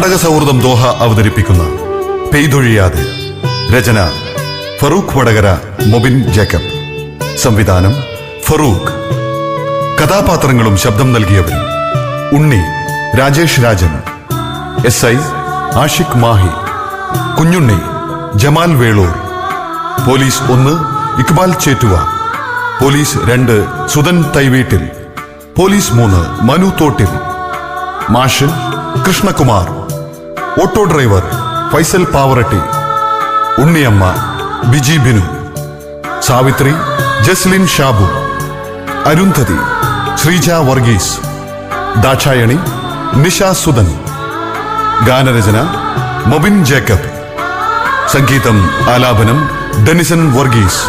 നാടക സൗഹൃദം ദോഹ അവതരിപ്പിക്കുന്ന പെയ്തൊഴിയാതെ രചന ഫറൂഖ് വടകര മൊബിൻ ജേക്കബ്. സംവിധാനം ഫറൂഖ്. കഥാപാത്രങ്ങളും ശബ്ദം നൽകിയവർ Unni Rajesh Rajan. S I Ashiq Mahi. Kunjunni Jamal Velur. Police ഒന്ന് ഇക്ബാൽ ചേറ്റുവ. പോലീസ് രണ്ട് സുധൻ തൈവീട്ടിൽ. പോലീസ് മൂന്ന് മനു തോട്ടിൽ. മാഷൻ കൃഷ്ണകുമാർ. ഓട്ടോ ഡ്രൈവർ ഫൈസൽ പാവറട്ടി ഉണ്ണിയമ്മ ബിജി ബിനു സാവിത്രി ജസ്ലിൻ ഷാബു അരുന്ധതി ശ്രീജ വർഗീസ് ദാക്ഷായണി നിഷ സുധൻ ഗാനരചന മൊബിൻ ജേക്കബ് സംഗീതം ആലാപനം Denison Varghese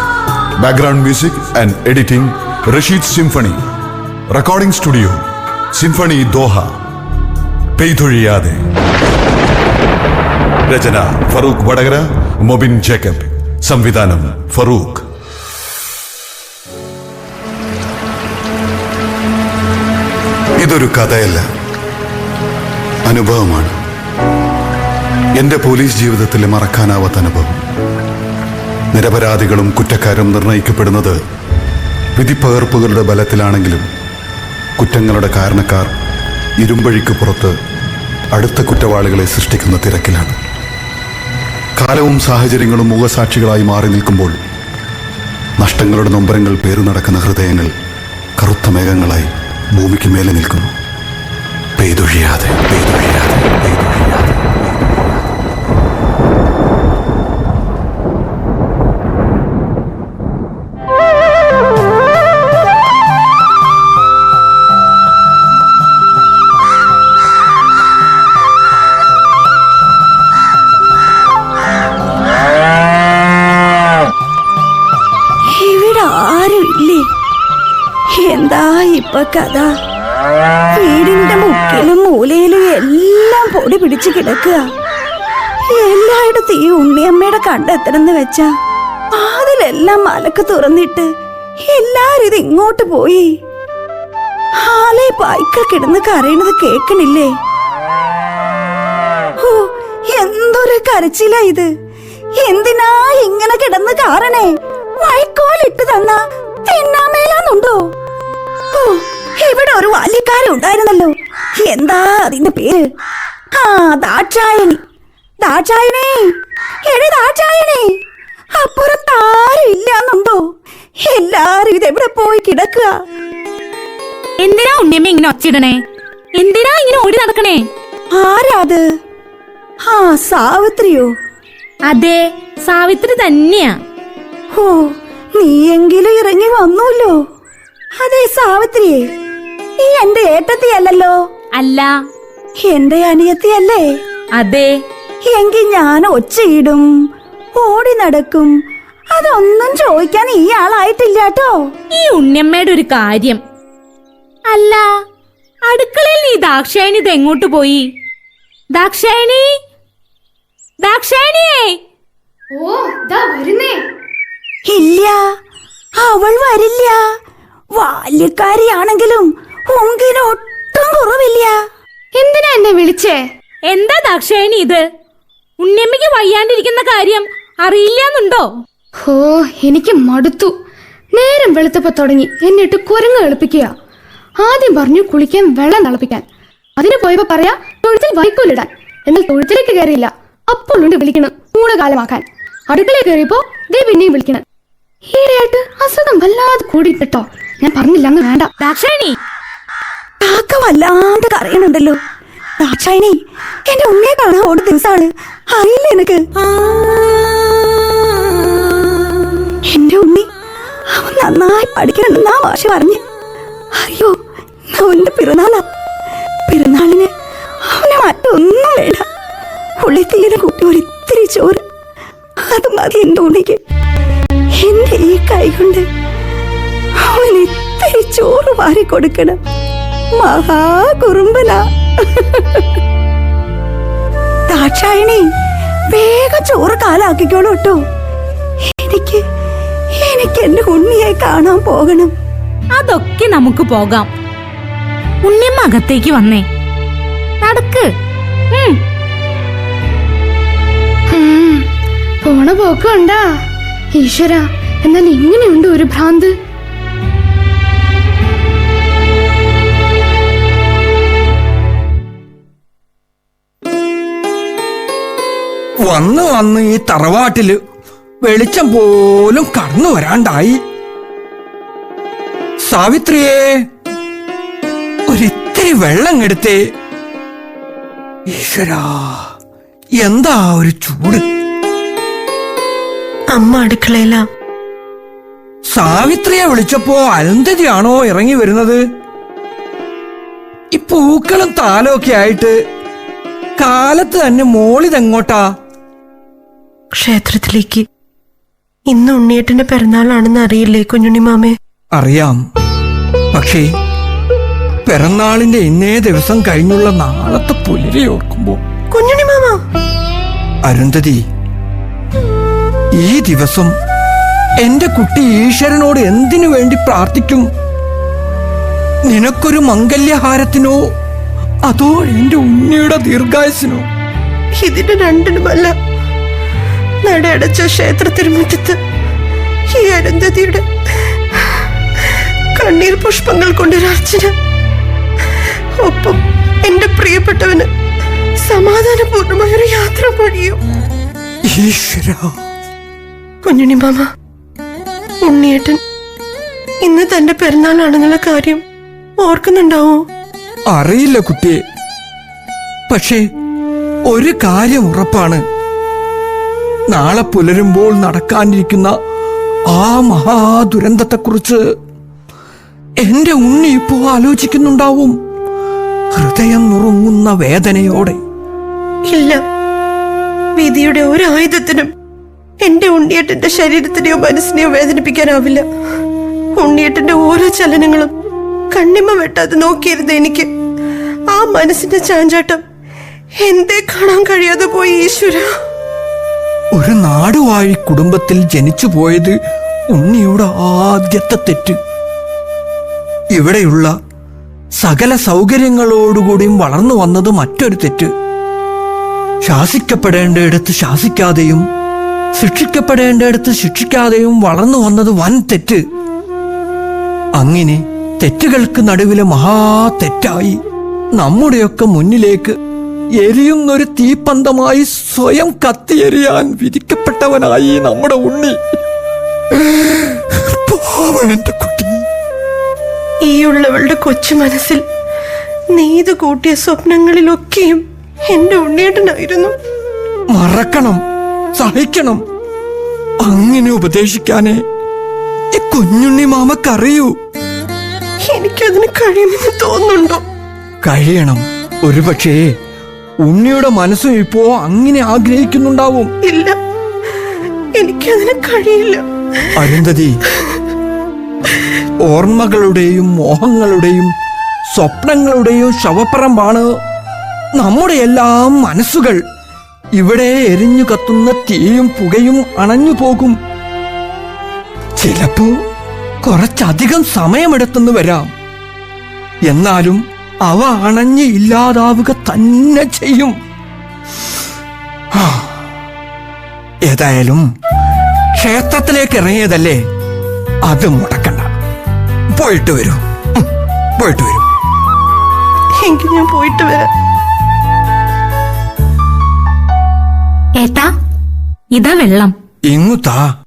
background music and editing Rasheed Symphony recording studio Symphony Doha Peythozhiyathe. Rachana Farooq Vadakara Mobin Jacob. സംവിധാനം ഫറൂഖ്. ഇതൊരു കഥയല്ല. അനുഭവമാണ്. എന്റെ പോലീസ് ജീവിതത്തിലെ മറക്കാനാവാത്ത അനുഭവം. നിരപരാധികളും കുറ്റക്കാരും നിർണയിക്കപ്പെടുന്നത് വിധിപ്പകർപ്പുകളുടെ ബലത്തിലാണെങ്കിലും കുറ്റങ്ങളുടെ കാരണക്കാർ ഇരുമ്പഴിക്ക് പുറത്ത് അടുത്ത കുറ്റവാളികളെ സൃഷ്ടിക്കുന്ന തിരക്കിലാണ്. കാലവും സാഹചര്യങ്ങളും മുഖസാക്ഷികളായി മാറി നിൽക്കുമ്പോൾ നഷ്ടങ്ങളുടെ നൊമ്പരങ്ങൾ പേരു നടക്കുന്ന ഹൃദയങ്ങൾ കറുത്ത മേഘങ്ങളായി ഭൂമിക്ക് മേലെ നിൽക്കുന്നു. പെയ്തൊഴിയാതെ പെയ്തൊഴിയാതെ കഥ. വീടിന്റെ മുക്കിലും മൂലയിലും എല്ലാം പൊടി പിടിച്ച് കിടക്കുക. എല്ലായിടത്തും ഈ ഉണ്ണിയമ്മയുടെ കണ്ടെത്തണമെന്ന് വെച്ചാ അതിലെല്ലാം മലക്ക് തുറന്നിട്ട് എല്ലാരും ഇത് ഇങ്ങോട്ട് പോയി. ആലെ പായ്ക്കൾ കിടന്ന് കരയണത് കേക്കണില്ലേ ഓ എന്തൊരു കരച്ചില ഇത്. എന്തിനാ ഇങ്ങനെ കിടന്ന് കാരണേ? വൈക്കോലിട്ട് തന്ന തിന്നാമേലാന്നുണ്ടോ ഓ ഇവിടെ ഒരു ബാല്യക്കാരൻ ഉണ്ടായിരുന്നല്ലോ? എന്താ അതിന്റെ പേര്? ആ ദാക്ഷായണി. ദാക്ഷായണേ. എടെ ദാക്ഷായണി അപ്പുറത്താരും ഇല്ലാന്നുണ്ടോ എല്ലാരും ഇതെവിടെ പോയി കിടക്കുക? എന്തിനാ ഉണ്ണിയമ്മ ഇങ്ങനെ ഒച്ചിടണേ എന്തിനാ ഇങ്ങനെ ഓടി നടക്കണേ? ആരാത് ആ സാവിത്രിയോ? അതെ സാവിത്രി തന്നെയാ. ഓ നീയെങ്കിലും ഇറങ്ങി വന്നൂല്ലോ. അതെ സാവിത്രിയെ. നീ എന്റെ ഏട്ടത്തിയല്ലോ അല്ല. എന്റെ അനിയത്തിയല്ലേ? അതെ. എങ്കിൽ ഞാൻ ഒച്ചയിടും ഓടി നടക്കും. അതൊന്നും ചോദിക്കാൻ ഈ ആളായിട്ടില്ല കേട്ടോ. ഈ ഉണ്ണിയമ്മയുടെ ഒരു കാര്യം. അല്ല അടുക്കളയിൽ നീ ദാക്ഷായണി ഇത് എങ്ങോട്ട് പോയി? ദാക്ഷായണി? ദാക്ഷായണിയേ? ഓ ദാ വരുന്നേ. ഇല്ല അവൾ വരില്ല. ബാല്യക്കാരിയാണെങ്കിലും ഉങ്കിന് ഒട്ടും കുറവില്ല. എന്തിനാ എന്നെ വിളിച്ചേ? എന്താ ദാക്ഷായണി ഇത്? ഉണ്ണിയമ്മയ്ക്ക് വയ്യാണ്ടിരിക്കുന്ന കാര്യം അറിയില്ലാന്നുണ്ടോ? ഹോ എനിക്ക് മടുത്തു. നേരം വെളുത്തപ്പോ തുടങ്ങി എന്നിട്ട് കുരങ്ങ് എളുപ്പിക്കുക ആദ്യം പറഞ്ഞു കുളിക്കാൻ വെള്ളം തിളപ്പിക്കാൻ. അതിന് പോയപ്പോ പറയാ തൊഴുത്തിൽ വൈക്കോലിടാൻ. എന്നാൽ തൊഴുത്തിലേക്ക് കയറിയില്ല. അപ്പോൾ ഉണ്ട് വിളിക്കണം ഊണകാലമാക്കാൻ. അടുക്കളയിൽ കയറിയപ്പോ ദേ പിന്നെയും വിളിക്കണം. ഈയിടെയായിട്ട് അസുഖം വല്ലാതെ കൂടിയിട്ടോ ഞാൻ പറഞ്ഞില്ല അങ്ങ് വേണ്ട. ദാക്ഷായണി കാക്ക വല്ലാണ്ട് കറിയണുണ്ടല്ലോ ദാക്ഷായണി എന്റെ ഉണ്ണിയെ കാണാൻ ഓട് ദിവസമാണ്. അറിയില്ല എനിക്ക് എന്റെ ഉണ്ണി അവൻ നന്നായി പഠിക്കണമെന്നാ ഭാഷ പറഞ്ഞു. അയ്യോ അവന്റെ പിറന്നാളാ. പിറന്നാളിന് അവന് മറ്റൊന്നും വേണ്ട. ഉള്ളിത്തീരെ കൂട്ടി ഒരു ഇത്തിരി ചോറ്. അത് മതി എന്റെ ഉണ്ണിക്ക്. എന്റെ ഈ കൈ കൊണ്ട് അവൻ ഇത്തിരി ചോറ് വാരി കൊടുക്കണം. മഹാ കുറുമ്പന ദാക്ഷായണി വേഗം ചോറ് കാലാക്കിക്കോളൂ കേട്ടോ എനിക്ക് എനിക്ക് എന്റെ ഉണ്ണിയെ കാണാൻ പോകണം. അതൊക്കെ നമുക്ക് പോകാം. ഉണ്ണിയമ്മ അകത്തേക്ക് വന്നേ. നടക്ക്. പോണ പോക്കുണ്ടാ. ഈശ്വര എന്നാൽ ഇങ്ങനെയുണ്ട് ഒരു ഭ്രാന്ത്. വന്ന് വന്ന് ഈ തറവാട്ടിൽ വെളിച്ചം പോലും കടന്നു വരാണ്ടായി. സാവിത്രിയെ ഒരിത്തിരി വെള്ളം എടുത്തേ ഈശ്വരാ എന്താ ഒരു ചൂട്? അമ്മ അടുക്കളയില. സാവിത്രിയെ വിളിച്ചപ്പോ അരുന്ധതിയാണോ ഇറങ്ങി വരുന്നത്? ഈ പൂക്കളും താലൊക്കെ ആയിട്ട് കാലത്ത് തന്നെ മോളിതെങ്ങോട്ടാ? ക്ഷേത്രത്തിലേക്ക്. ഇന്ന് ഉണ്ണിയേട്ടന്റെ പിറന്നാളാണെന്ന് അറിയില്ലേ കുഞ്ഞുണ്ണി മാമേ? അറിയാം. പക്ഷേ പിറന്നാളിന്റെ ഇന്നേ ദിവസം കഴിഞ്ഞുള്ള നാളത്തെ പുലരി ഓർക്കുമ്പോ കുഞ്ഞുണ്ണി മാമ? അരുന്ധതി ഈ ദിവസം എന്റെ കുട്ടി ഈശ്വരനോട് എന്തിനു വേണ്ടി പ്രാർത്ഥിക്കും? നിനക്കൊരു മംഗല്യഹാരത്തിനോ അതോ എന്റെ ഉണ്ണിയുടെ ദീർഘായുസിനോ ഇതിന്റെ രണ്ടിനുമല്ല. നടയടച്ച ക്ഷേത്രത്തിരുമുറ്റത്ത് ഈ അരുന്ധതിയുടെ കണ്ണീർ പുഷ്പങ്ങൾ കൊണ്ടൊരർച്ചന ഒപ്പം എന്റെ പ്രിയപ്പെട്ടവന് സമാധാനപൂർണമായൊരു യാത്ര പൊഴിയും കുഞ്ഞുണി മാമ ഉണ്ണിയേട്ടൻ ഇന്ന് തന്റെ പിറന്നാളാണെന്നുള്ള കാര്യം ഓർക്കുന്നുണ്ടാവോ? അറിയില്ല കുട്ടിയെ. പക്ഷേ ഒരു കാര്യം ഉറപ്പാണ്. നാളെ പുലരുമ്പോൾ നടക്കാനിരിക്കുന്ന ആ മഹാദുരന്തത്തെക്കുറിച്ച് എന്റെ ഉണ്ണി ഇപ്പോ ആലോചിക്കുന്നുണ്ടാവും. ഹൃദയം നുറുങ്ങുന്ന വേദനയോടെ. ഇല്ല. വിധിയുടെ ഒരു ആയുധത്തിനും എന്റെ ഉണ്ണിയേട്ടന്റെ ശരീരത്തിനെയോ മനസ്സിനെയോ വേദനിപ്പിക്കാനാവില്ല. ഉണ്ണിയേട്ടന്റെ ഓരോ ചലനങ്ങളും കണ്ണിമ വെട്ടാതെ നോക്കിയിരുന്ന എനിക്ക് ആ മനസ്സിന്റെ ചാഞ്ചാട്ടം എന്തേ കാണാൻ കഴിയാതെ പോയി ഈശ്വര. ഒരു നാടുവാഴി കുടുംബത്തിൽ ജനിച്ചു പോയത് ഉണ്ണിയുടെ ആദ്യത്തെ തെറ്റ്. ഇവിടെയുള്ള സകല സൗകര്യങ്ങളോടുകൂടിയും വളർന്നു വന്നത് മറ്റൊരു തെറ്റ്. ശാസിക്കപ്പെടേണ്ടയിടത്ത് ശാസിക്കാതെയും ശിക്ഷിക്കപ്പെടേണ്ടയിടത്ത് ശിക്ഷിക്കാതെയും വളർന്നു വന്നത് വൻ തെറ്റ്. അങ്ങനെ തെറ്റുകൾക്ക് നടുവിലെ മഹാ തെറ്റായി നമ്മുടെയൊക്കെ മുന്നിലേക്ക് എരിയുന്നൊരു തീപ്പന്തമായി സ്വയം കത്തിയെരിയാൻ വിധിക്കപ്പെട്ടവനായി നമ്മുടെ ഉണ്ണി. ഈയുള്ളവളുടെ കുട്ടി. ഈ ഉള്ളവളുടെ കൊച്ചു മനസ്സിൽ നെയ്തു കൂട്ടിയ സ്വപ്നങ്ങളിലൊക്കെയും എന്റെ ഉണ്ണിയേട്ടനായിരുന്നു. മറക്കണം സഹിക്കണം. അങ്ങനെ ഉപദേശിക്കാനേ ഈ കുഞ്ഞുണ്ണി മാമക്കറിയൂ. എനിക്കതിന് കഴിയുമെന്ന് തോന്നുന്നുണ്ടോ? കഴിയണം. ഒരുപക്ഷേ ഉണ്ണിയുടെ മനസ്സും ഇപ്പോ അങ്ങനെ ആഗ്രഹിക്കുന്നുണ്ടാവും. ഇല്ല. എനിക്കതിന് കഴിയില്ല. അരുന്ധതി ഓർമ്മകളുടെയും മോഹങ്ങളുടെയും സ്വപ്നങ്ങളുടെയും ശവപ്പറമ്പാണ് നമ്മുടെ എല്ലാം മനസ്സുകൾ. ഇവിടെ എരിഞ്ഞു കത്തുന്ന തീയും പുകയും അണഞ്ഞു പോകും. ചിലപ്പോ കുറച്ചധികം സമയമെടുത്തെന്ന് വരാം. എന്നാലും അവ അണഞ്ഞ് ഇല്ലാതാവുക തന്നെ ചെയ്യും. ഏതായാലും ക്ഷേത്രത്തിലേക്ക് ഇറങ്ങിയതല്ലേ? അത് മുടക്കണ്ട. പോയിട്ട് വരൂ. പോയിട്ട് വരൂ. എനിക്ക് ഞാൻ പോയിട്ട് വരാം. ഏട്ടാ ഇതാ വെള്ളം. എങ്ങുത്താ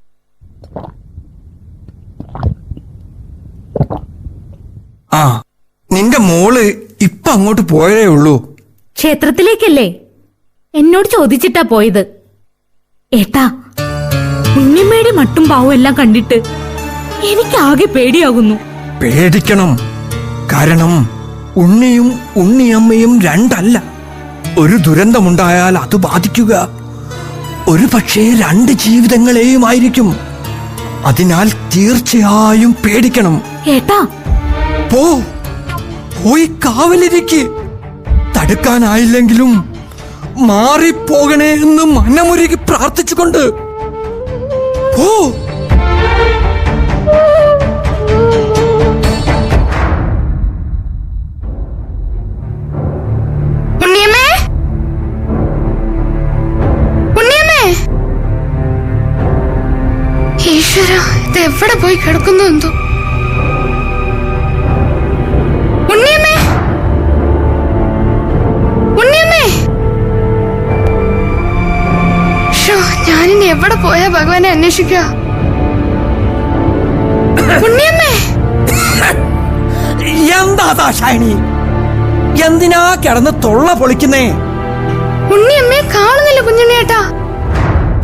ആ നിന്റെ മോൾ അങ്ങോട്ട് പോയതേ ഉള്ളൂ. ക്ഷേത്രത്തിലേക്കല്ലേ? എന്നോട് ചോദിച്ചിട്ടാ പോയത്. ഏട്ടാ ഉണ്ണിമ്മയുടെ മട്ടും പാവും എല്ലാം കണ്ടിട്ട് എനിക്കാകെ പേടിയാകുന്നു. പേടിക്കണം. കാരണം ഉണ്ണിയും ഉണ്ണിയമ്മയും രണ്ടല്ല. ഒരു ദുരന്തമുണ്ടായാൽ അത് ബാധിക്കുക. ഒരു പക്ഷേ രണ്ട് ജീവിതങ്ങളെയും ആയിരിക്കും അതിനാൽ തീർച്ചയായും പേടിക്കണം. ഏട്ടാ പോ. പോയി കാവലിരിക്ക്. തടുക്കാനായില്ലെങ്കിലും മാറിപ്പോകണേ എന്ന് മനമുരുകി പ്രാർത്ഥിച്ചുകൊണ്ട്. ഓ എവിടെ പോയി കിടക്കുന്നു എന്തോ? എവിടെ പോയാ ഭഗവാനെ അന്വേഷിക്കണി എന്താ എന്തിനാ കിടന്ന് തൊള്ള പൊളിക്കുന്നേ? ഉണ്ണിയമ്മേ കാണുന്നില്ല കുഞ്ഞുണ്ണിയേട്ടാ.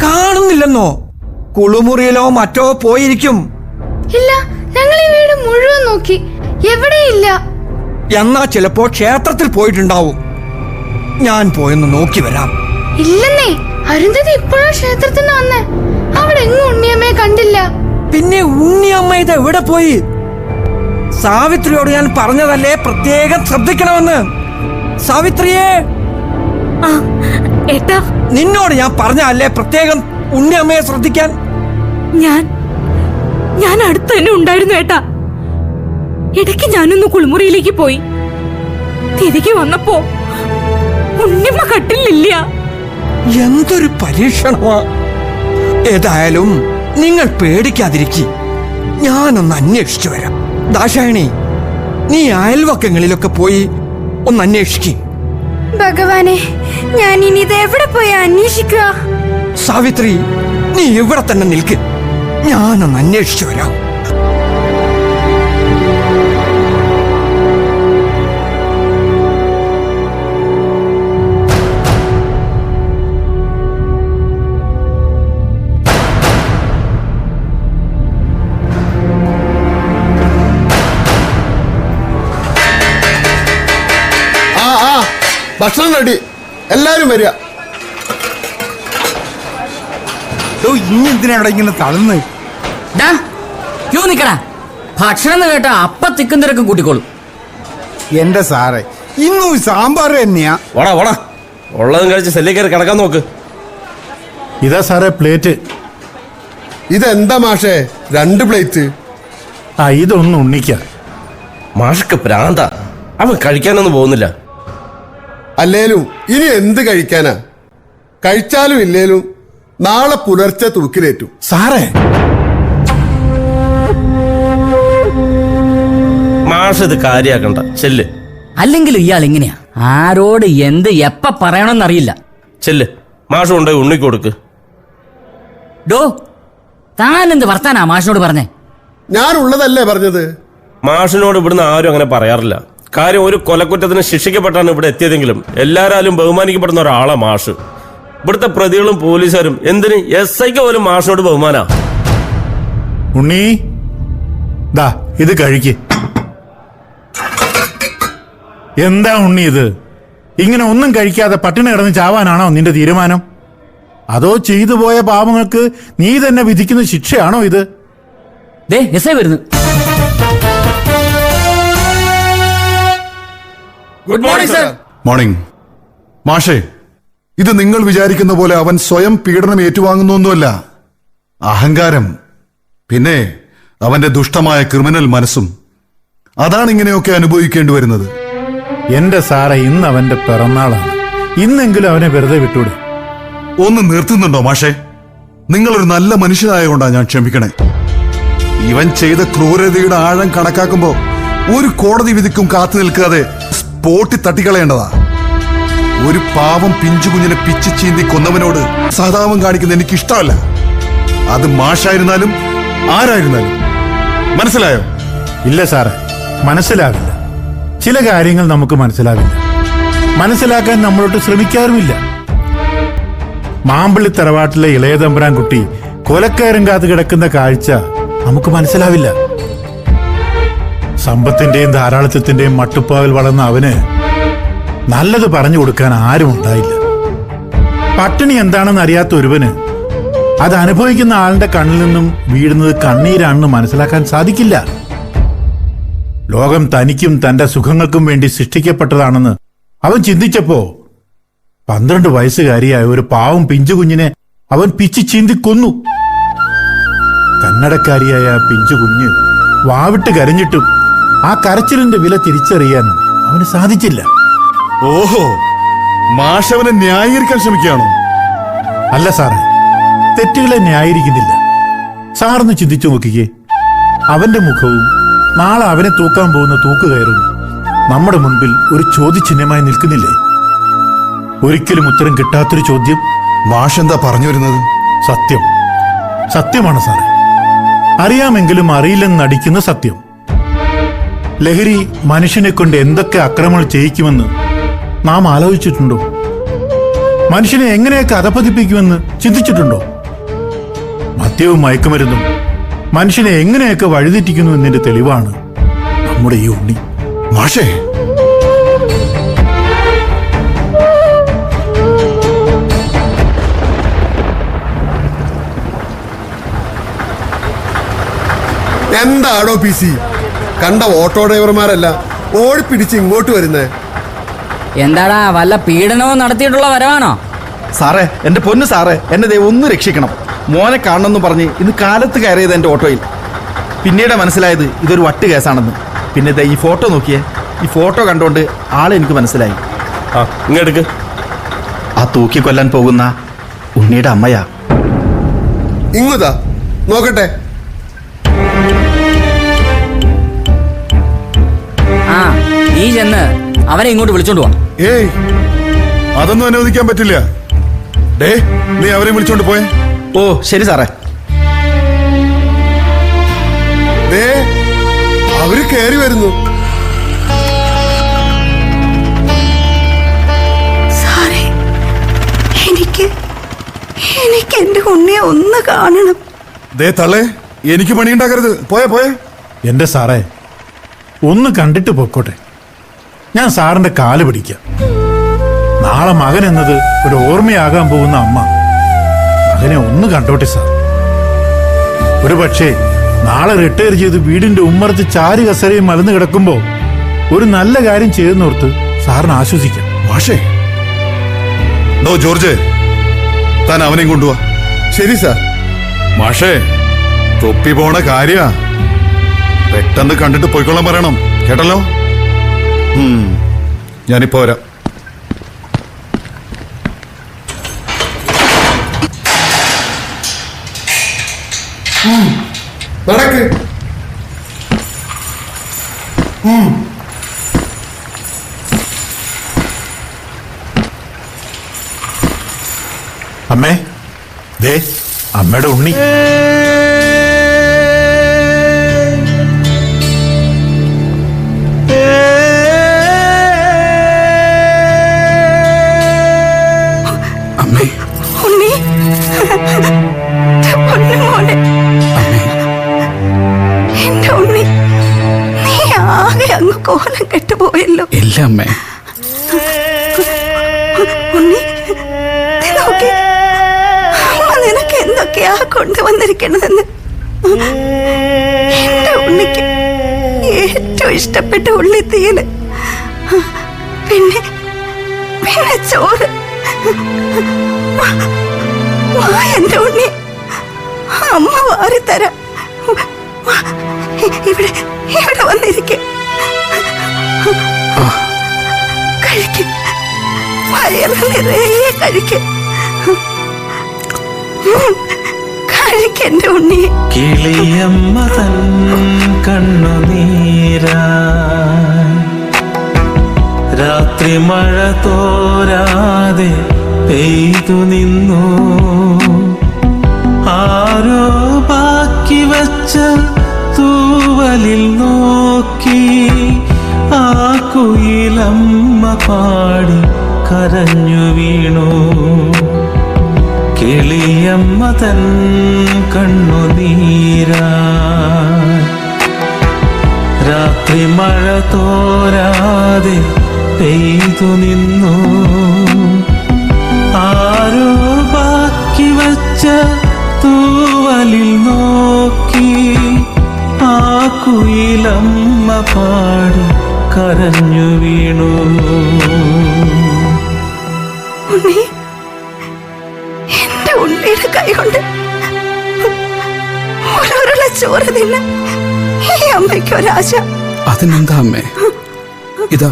കാണുന്നില്ലെന്നോ? കുളിമുറിയിലോ മറ്റോ പോയിരിക്കും. ഇല്ല ഞങ്ങൾ ഈ വീട് മുഴുവൻ നോക്കി. എവിടെയില്ല. എന്നാ ചിലപ്പോ ക്ഷേത്രത്തിൽ പോയിട്ടുണ്ടാവും. ഞാൻ പോയെന്ന് നോക്കി വരാം. ഇല്ലെന്നേ അരുന്ധതി ഇപ്പോഴാ ക്ഷേത്രത്തിൽ നിന്ന് വന്നേ? അവിടെ എങ്ങും ഉണ്ണിയമ്മയെ കണ്ടില്ല. പിന്നെ ഉണ്ണിയമ്മ ഇത് എവിടെ പോയി? സാവിത്രിയോട് ഞാൻ പറഞ്ഞതല്ലേ പ്രത്യേകം ശ്രദ്ധിക്കണമെന്ന്? സാവിത്രിയെ! ആ ഏട്ടാ. നിന്നോട് ഞാൻ പറഞ്ഞല്ലേ പ്രത്യേകം ഉണ്ണിയമ്മയെ ശ്രദ്ധിക്കാൻ? ഞാൻ ഞാൻ അടുത്ത് തന്നെ ഉണ്ടായിരുന്നു ഏട്ടാ. ഇടയ്ക്ക് ഞാനൊന്ന് കുളിമുറിയിലേക്ക് പോയി. തിരികെ വന്നപ്പോ ഉണ്ണിയമ്മ കട്ടിലില്ല. എന്തൊരു പരീക്ഷണമാ. ഏതായാലും നിങ്ങൾ പേടിക്കാതിരിക്കി. ഞാനൊന്ന് അന്വേഷിച്ചു വരാം. ദാശായണി നീ അയൽവക്കങ്ങളിലൊക്കെ പോയി ഒന്ന് അന്വേഷിക്കും. ഭഗവാനെ ഞാൻ ഇനി ഇത് എവിടെ പോയി അന്വേഷിക്കുക? സാവിത്രി നീ ഇവിടെ തന്നെ നിൽക്ക്. ഞാനൊന്ന് അന്വേഷിച്ചു വരാം. ഭക്ഷണം റെഡി. എല്ലാരും വരിക. ഇനി ഇങ്ങനെ ക്യൂ നിക്കടാ. ഭക്ഷണം കേട്ട അപ്പ തിക്കും തിരക്കും കൂട്ടിക്കോളും. എന്റെ സാറേ ഇന്നും സാമ്പാർ തന്നെയാ. വടാ വടാ. ഉള്ളതും കഴിച്ച് സെല്ലി കയറി കിടക്കാൻ നോക്ക്. ഇതാ സാറേ പ്ലേറ്റ്. ഇതെന്താ മാഷേ? രണ്ട് പ്ലേറ്റ്. ആ ഇതൊന്നും ഉണ്ണിക്ക. മാഷക്ക് പ്രാന്ത. അവൻ കഴിക്കാനൊന്നും പോകുന്നില്ല. അല്ലേലും ഇനി എന്ത് കഴിക്കാനാ? കഴിച്ചാലും ഇല്ലേലും നാളെ പുലർച്ചെ തൂക്കിലേറ്റും സാറേ. മാഷ് ഇത് കാര്യാക്കണ്ട. ചെല്ല്. അല്ലെങ്കിലും ഇയാൾ എങ്ങനെയാ? ആരോട് എന്ത് എപ്പ പറയണമെന്നറിയില്ല. ചെല്ല്. മാഷ് കൊണ്ടുപോയി ഉണ്ണിക്ക് കൊടുക്ക് ഡോ താൻ എന്ത് വർത്താനാ മാഷിനോട് പറഞ്ഞേ? ഞാൻ ഉള്ളതല്ലേ പറഞ്ഞത്? മാഷിനോട് ഇവിടുന്ന് ആരും അങ്ങനെ പറയാറില്ല. കാര്യം ഒരു കൊലക്കുറ്റത്തിന് ശിക്ഷിക്കപ്പെട്ടാണ് ഇവിടെ എത്തിയതെങ്കിലും എല്ലാരാലും ബഹുമാനിക്കപ്പെടുന്ന ഒരാളാ മാഷ്. ഇവിടുത്തെ പ്രതികളും പോലീസുകാരും എന്തിന് എസ് ഐക്ക് പോലും മാഷിനോട് ബഹുമാനാ? ഉണ്ണി ദാ ഇത് കഴിക്ക്. എന്താ ഉണ്ണി ഇത്? ഇങ്ങനെ ഒന്നും കഴിക്കാതെ പട്ടിണി കിടന്ന് ചാവാനാണോ നിന്റെ തീരുമാനം? അതോ ചെയ്തു പോയ പാപങ്ങൾക്ക് നീ തന്നെ വിധിക്കുന്ന ശിക്ഷയാണോ ഇത്? ദേ എസ് ഐ വരുന്നു. ഗുഡ് മോർണിംഗ് സർ മോർണിംഗ് മാഷേ ഇത് നിങ്ങൾ വിചാരിക്കുന്ന പോലെ അവൻ സ്വയം പീഡനം ഏറ്റുവാങ്ങുന്നൊന്നുമല്ല. അഹങ്കാരം പിന്നെ അവന്റെ ദുഷ്ടമായ ക്രിമിനൽ മനസ്സും. അതാണ് ഇങ്ങനെയൊക്കെ അനുഭവിക്കേണ്ടി വരുന്നത്. എന്റെ സാറ ഇന്ന് അവന്റെ പിറന്നാളാണ്. ഇന്നെങ്കിലും അവനെ വെറുതെ വിട്ടൂടെ? ഒന്ന് നിർത്തുന്നുണ്ടോ മാഷേ? നിങ്ങളൊരു നല്ല മനുഷ്യനായതുകൊണ്ടാ ഞാൻ ക്ഷമിക്കണേ. ഇവൻ ചെയ്ത ക്രൂരതയുടെ ആഴം കണക്കാക്കുമ്പോൾ ഒരു കോടതി വിധിക്കും കാത്തു നിൽക്കാതെ സ്പോട്ടിൽ തട്ടിക്കളയേണ്ടതാ. ഒരു പാവം പിഞ്ചു കുഞ്ഞിനെ പിച്ചു ചീന്തി കൊന്നവനോട് സഹതാപം കാണിക്കുന്ന എനിക്ക് ഇഷ്ടമല്ല അത് മാഷായിരുന്നാലും ആരായിരുന്നാലും. മനസ്സിലായോ? ഇല്ല സാറേ മനസ്സിലാവില്ല. ചില കാര്യങ്ങൾ നമുക്ക് മനസ്സിലാവില്ല. മനസ്സിലാക്കാൻ നമ്മളോട്ട് ശ്രമിക്കാറുമില്ല. മാമ്പള്ളി തറവാട്ടിലെ ഇളയതമ്പുരാൻ കുട്ടി കൊലക്കയറും കാത്ത് കിടക്കുന്ന കാഴ്ച നമുക്ക് മനസ്സിലാവില്ല. സമ്പത്തിന്റെയും ധാരാളിത്തത്തിന്റെയും മട്ടുപ്പാവിൽ വളർന്ന അവന് നല്ലത് പറഞ്ഞു കൊടുക്കാൻ ആരും ഉണ്ടായില്ല. പട്ടിണി എന്താണെന്ന് അറിയാത്ത ഒരുവന് അത് അനുഭവിക്കുന്ന ആളിന്റെ കണ്ണിൽ നിന്നും വീഴുന്നത് കണ്ണീരാണെന്ന് മനസ്സിലാക്കാൻ സാധിക്കില്ല. ലോകം തനിക്കും തന്റെ സുഖങ്ങൾക്കും വേണ്ടി സൃഷ്ടിക്കപ്പെട്ടതാണെന്ന് അവൻ ചിന്തിച്ചപ്പോ പന്ത്രണ്ട് വയസ്സുകാരിയായ ഒരു പാവം പിഞ്ചുകുഞ്ഞിനെ അവൻ പിച്ചി ചീന്തി കൊന്നു. കന്നടക്കാരിയായ പിഞ്ചുകുഞ്ഞ് പിഞ്ചു വാവിട്ട് കരഞ്ഞിട്ടും ആ കരച്ചിലിന്റെ വില തിരിച്ചറിയാൻ അവന് സാധിച്ചില്ല. ഓഹോ മാഷവനെ ന്യായീകരിക്കാൻ ശ്രമിക്കുകയാണോ? അല്ല സാറേ തെറ്റുകളെ ന്യായീകരിക്കുന്നില്ല. സാറൊന്ന് ചിന്തിച്ചു നോക്കിക്കേ. അവന്റെ മുഖവും നാളെ അവനെ തൂക്കാൻ പോകുന്ന തൂക്കുകയറും നമ്മുടെ മുൻപിൽ ഒരു ചോദ്യചിഹ്നമായി നിൽക്കുന്നില്ലേ? ഒരിക്കലും ഉത്തരം കിട്ടാത്തൊരു ചോദ്യം? മാഷ് എന്താ പറഞ്ഞു വരുന്നത്? സത്യം. സത്യമാണ് സാറേ. അറിയാമെങ്കിലും അറിയില്ലെന്ന് നടിക്കുന്ന സത്യം. ലഹരി മനുഷ്യനെ കൊണ്ട് എന്തൊക്കെ അക്രമങ്ങൾ ചെയ്യിക്കുമെന്ന് നാം ആലോചിച്ചിട്ടുണ്ടോ? മനുഷ്യനെ എങ്ങനെയൊക്കെ അധപ്പതിപ്പിക്കുമെന്ന് ചിന്തിച്ചിട്ടുണ്ടോ? മദ്യവും മയക്കുമരുന്നും മനുഷ്യനെ എങ്ങനെയൊക്കെ വഴിതെറ്റിക്കുന്നു എന്നതിന്റെ തെളിവാണ് നമ്മുടെ ഈ ഉണ്ണി. മാഷേ. എന്താണോ പി സി? കണ്ട ഓട്ടോ ഡ്രൈവർമാരല്ല ഓടിപ്പിടിച്ച് ഇങ്ങോട്ട് വരുന്നേ. എന്താടാ വല്ല പീഡനവും നടത്തിയിട്ടുള്ള വരവാണോ? സാറേ എന്റെ പൊന്നു സാറേ എന്നെ ദൈവം ഒന്ന് രക്ഷിക്കണം. മോനെ കാണണമെന്ന് പറഞ്ഞ് ഇന്ന് കാലത്ത് കയറിയത് എന്റെ ഓട്ടോയിൽ. പിന്നീട് മനസ്സിലായത് ഇതൊരു വട്ട് കേസാണെന്ന്. പിന്നെ ദേ ഈ ഫോട്ടോ നോക്കിയേ. ഈ ഫോട്ടോ കണ്ടുകൊണ്ട് ആളെ എനിക്ക് മനസ്സിലായി. ആ ഇങ്ങെടുക്ക്. ആ തൂക്കി കൊല്ലാൻ പോകുന്ന ഉണ്ണിയുടെ അമ്മയാ. ഇങ്ങുതാ നോക്കട്ടെ. ആ നീ ചെന്ന് അവനെ ഇങ്ങോട്ട് വിളിച്ചോണ്ട് പോവാ ഏയ് അതൊന്നും അനുവദിക്കാൻ പറ്റില്ല. ഡേ നീ അവരെ വിളിച്ചോണ്ട് പോയേ. ഓ ശരി സാറേ. ദേ അവർ കയറി വരുന്നു. സാറേ എനിക്ക് എനിക്ക് എന്റെ ഉണ്ണിയെ ഒന്ന് കാണണം. ദേ തള്ളേ എനിക്ക് പണിയുണ്ടാക്കരുത്. പോയേ പോയേ. എന്റെ സാറേ ഒന്ന് കണ്ടിട്ട് പൊക്കോട്ടെ. ഞാൻ സാറിന്റെ കാൽ പിടിക്കാം. നാളെ മകൻ എന്നത് ഒരു ഓർമ്മയാകാൻ പോകുന്ന അമ്മ. മകനെ ഒന്ന് കണ്ടോട്ടെ സാർ. ഒരു പക്ഷേ നാളെ റിട്ടയർ ചെയ്ത് വീടിന്റെ ഉമ്മറത്ത് ചാരി കസരയും മലന്ന് കിടക്കുമ്പോ ഒരു നല്ല കാര്യം ചെയ്യുന്നോർത്ത് സാറിന് ആശ്വസിക്കാം. മാഷേ. ജോർജ്. താൻ അവനെയും കൊണ്ടുപോവാ ശരി സാർ. മാഷേ തൊപ്പി പോണ കാര്യ. പെട്ടെന്ന് കണ്ടിട്ട് പോയിക്കൊള്ളാൻ പറയണം. കേട്ടല്ലോ? ഉം, ഞാനിപ്പോ വരാം. നടക്ക്. അമ്മേ ദേ അമ്മയുടെ ഉണ്ണി. കെട്ടുപോയല്ലോ അമ്മേ നിനക്ക് എന്തൊക്കെയാ കൊണ്ടുവന്നിരിക്കണതെന്ന്? എന്റെ ഉണ്ണിക്ക് ഏറ്റവും ഇഷ്ടപ്പെട്ട ഉള്ളിത്തീയൽ പിന്നെ പിന്നെ ചോറ്. എന്റെ ഉണ്ണി. അമ്മ വാരിത്തരാം. ഇവിടെ ഇവിടെ വന്നിരിക്കെ. കഴിക്കും വയറ് നിറയെ കഴിക്കും കഴിക്കെന്റെ ഉണ്ണി. കിളിയമ്മ തൻ കണ്ണുനീരാ രാത്രി മഴ തോരാതെ പെയ്തു നിന്നു. ആരോ ബാക്കി വച്ച തൂവലിൽ നോക്കി ആ കുയിലമ്മ പാടി കരഞ്ഞു വീണു. കിളിയമ്മ തൻ കണ്ണുനീരാ രാത്രി മഴ തോരാതെ പെയ്തു നിന്നു. ആരോ ബാക്കി വച്ച തൂവലിൽ നോക്കി ആ കുയിലമ്മ പാടി കരഞ്ഞു എന്റെ കൈകൊണ്ട് ഓരോരുള്ള ചോറ് തിന്ന ഈ അമ്മയ്ക്ക് ഒരാശ. അതിനെന്താ അമ്മേ? ഇതാ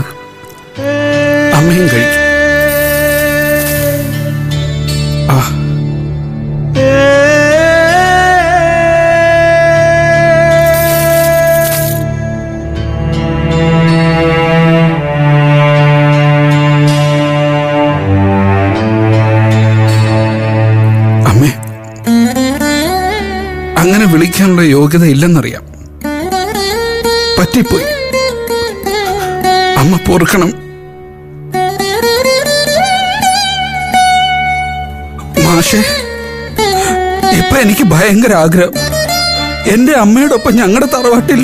അമ്മയും കഴിക്കും. കുളിക്കാനുള്ള യോഗ്യത ഇല്ലെന്നറിയാം പറ്റിപ്പോയി. അമ്മ പൊറുക്കണം. മാഷേ ഇപ്പൊ എനിക്ക് ഭയങ്കര ആഗ്രഹം. എന്റെ അമ്മയുടെ ഒപ്പം ഞങ്ങളുടെ തറവാട്ടിൽ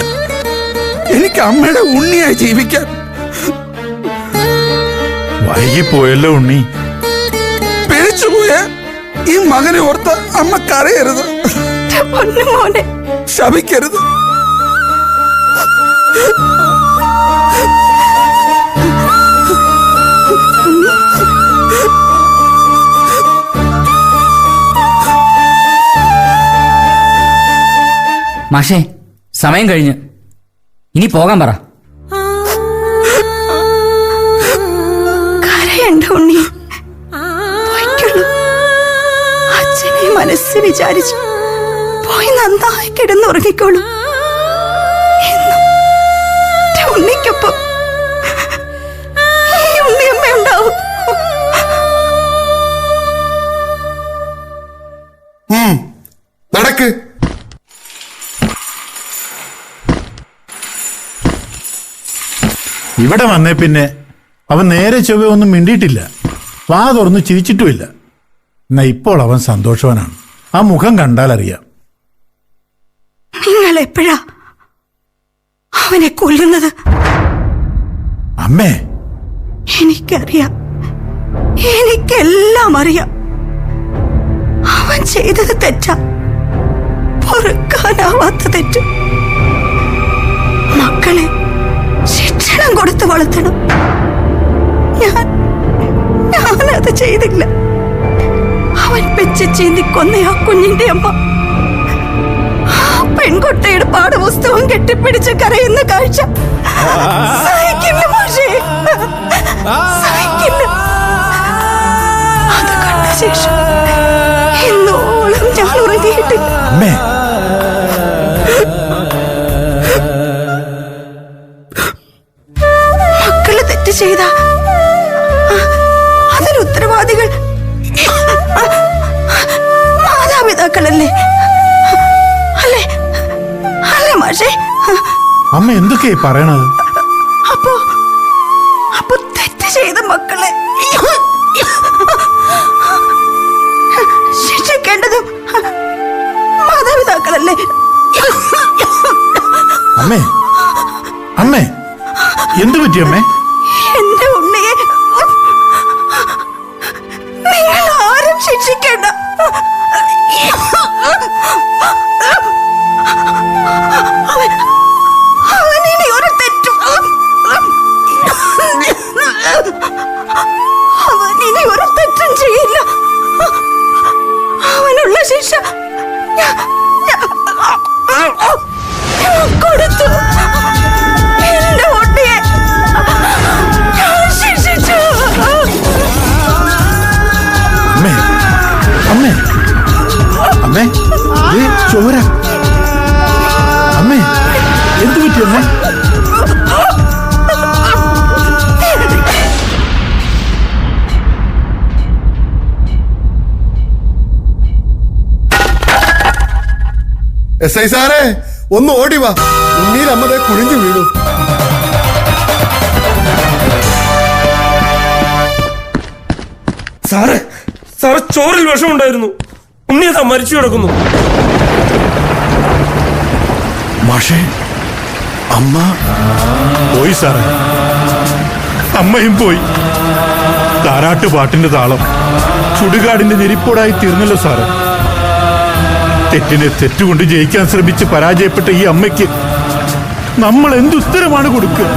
എനിക്ക് അമ്മയുടെ ഉണ്ണിയായി ജീവിക്കാൻ. വൈകിപ്പോയല്ലോ ഉണ്ണി. പിഴച്ചുപോയ ഈ മകനെ ഓർത്ത് അമ്മ കരയരുത്. പൊന്നു മോനെ ശപിക്കരുത്. മാഷേ സമയം കഴിഞ്ഞ്. ഇനി പോകാൻ പറ. കരയണ്ട ഉണ്ണി. അച്ഛനെ മനസ്സ് വിചാരിച്ച് നന്നായി കിടന്നുറങ്ങിക്കോളൂ. ഉണ്ണിക്കൊപ്പം ഉണ്ണിയമ്മ ഉണ്ടാവും. നടക്ക്. ഇവിടെ വന്നേ പിന്നെ അവൻ നേരെ ചൊവ്വ ഒന്നും മിണ്ടിയിട്ടില്ല. വാ തുറന്ന് ചിരിച്ചിട്ടുമില്ല. എന്നാ ഇപ്പോൾ അവൻ സന്തോഷവാനാണ്. ആ മുഖം കണ്ടാൽ അറിയാം എപ്പോഴാ അവനെ കൊല്ലുന്നത്? അമ്മേ. എനിക്കറിയാം. എനിക്കെല്ലാം അറിയാം. അവൻ ചെയ്തത് തെറ്റാ. പൊറുക്കാനാവാത്ത തെറ്റ്. മക്കളെ ശിക്ഷണം കൊടുത്ത് വളർത്തണം. ഞാൻ ഞാനത് ചെയ്തില്ല. അവൻ വെച്ച് ചീന്തി കൊന്ന ആ കുഞ്ഞിന്റെ അമ്മ. പെൺകുട്ടിയുടെ പാഠപുസ്തകം കെട്ടിപ്പിടിച്ച് കരയുന്ന കാഴ്ച. സഹിക്കില്ല ഇന്നോളം ഞാൻ ഉറങ്ങിയിട്ടില്ല. അമ്മ എന്തൊക്കെയായി പറയണത്? എസ് ഐ സാറേ ഒന്ന് ഓടി വാ. ഉണ്ണിയിൽ അമ്മതെ കുഴിഞ്ഞു വീണു. സാറേ സാറ് ചോറിൽ വിഷമുണ്ടായിരുന്നു. ഉണ്ണിയതാ മരിച്ചു കിടക്കുന്നു. മാഷേ അമ്മ പോയി സാറേ. അമ്മയും പോയി. താരാട്ട് പാട്ടിന്റെ താളം. ചുടുകാടിന്റെ ഞെരിപ്പോടായി തീർന്നല്ലോ സാറ്. തെറ്റിനെ തെറ്റുകൊണ്ട് ജയിക്കാൻ ശ്രമിച്ച് പരാജയപ്പെട്ട ഈ അമ്മയ്ക്ക് നമ്മൾ എന്തുത്തരമാണ് കൊടുക്കുക?